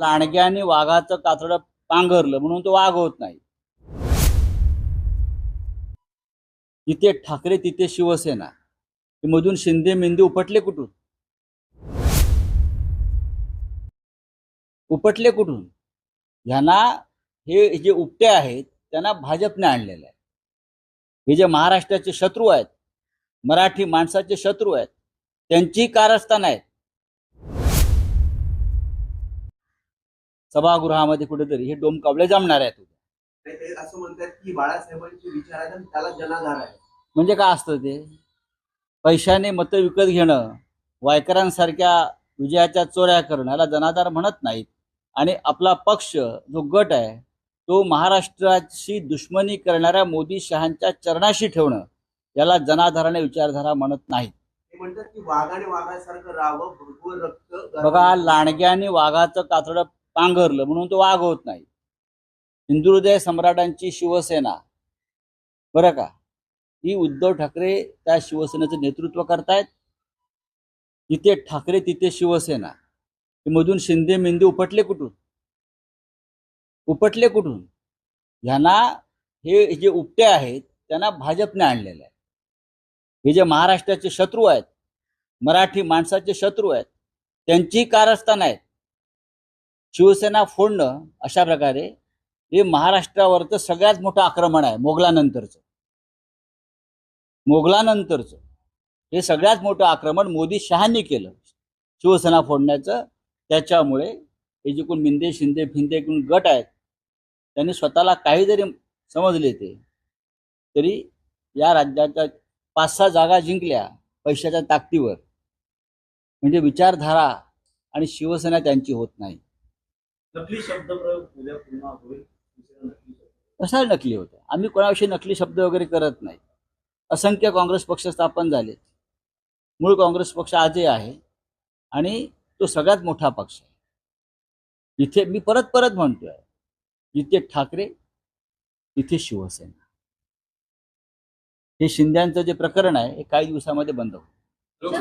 लांडग्याने वाघाचं कातडं पांघरलं म्हणून तो वाघ होत नाही. जिथे ठाकरे तिथे शिवसेना. मधून शिंदे मेंदे उपटले कुठून? उपटले कुठून? ह्यांना हे जे उपटे आहेत त्यांना भाजपने आणलेलं आहे. हे जे महाराष्ट्राचे शत्रू आहेत मराठी माणसाचे शत्रू आहेत त्यांची कारस्थान आहेत. सभागृहामध्ये कुठेतरी हे डोमकावळे जमणार आहेत ते असं म्हणतात की बाळासाहेबांचे विचार आणि त्याला जनाधार आहे. म्हणजे काय असतं ते? पैशाने मतं विकत घेणं वायकरांसारख्या विजयाच्या चोऱ्या करणं याला जनाधार म्हणत नाहीत. आणि आपला पक्ष जो गट आहे तो महाराष्ट्राची दुश्मनी करणाऱ्या मोदी शहांच्या चरणाशी ठेवणं याला जनाधाराने विचारधारा म्हणत नाहीत. म्हणतात की वाघाने वाघासारखं राहावं भरपूर रक्त बघा लांडग्याने वाघाचं कातडं पांघरलं म्हणून तो वाघ होत नाही. हिंदुहृदय सम्राटांची शिवसेना. बरं का? ही उद्धव ठाकरे त्या शिवसेनेचं नेतृत्व करतायत. जिथे ठाकरे तिथे शिवसेना. मधून शिंदे मेंदे उपटले कुठून? उपटले कुठून? ह्यांना हे जे उपटे आहेत त्यांना भाजपने आणलेलं आहे. हे जे महाराष्ट्राचे शत्रू आहेत मराठी माणसाचे शत्रू आहेत त्यांची कारस्थान आहेत. शिवसेना फोडणं अशा प्रकारे हे महाराष्ट्रावरचं सगळ्यात मोठं आक्रमण आहे मोगलानंतरचं. मोगलानंतरचं. हे सगळ्यात मोठं आक्रमण मोदी शहांनी केलं शिवसेना फोडण्याचं. त्याच्यामुळे हे जे कोण मिंदे शिंदे फिंदे कोण गट आहेत त्यांनी स्वतःला काही जरी समजले ते. तरी या राज्याच्या पाच सहा जागा जिंकल्या पैशाच्या ताकदीवर. म्हणजे विचारधारा आणि शिवसेना त्यांची होत नाही. नकली उद्या पुन्हा होईल दुसरा नकली होतं? आम्ही कोणाविषयी नकली शब्द वगैरे करत नाही. असंख्य काँग्रेस पक्ष स्थापन झाले. मूळ काँग्रेस पक्ष आजही आहे आणि तो सगळ्यात मोठा पक्ष आहे. जिथे मी परत परत म्हणतोय जिथे ठाकरे तिथे शिवसेना. हे शिंद्यांचं जे प्रकरण आहे हे काही दिवसामध्ये बंद होईल.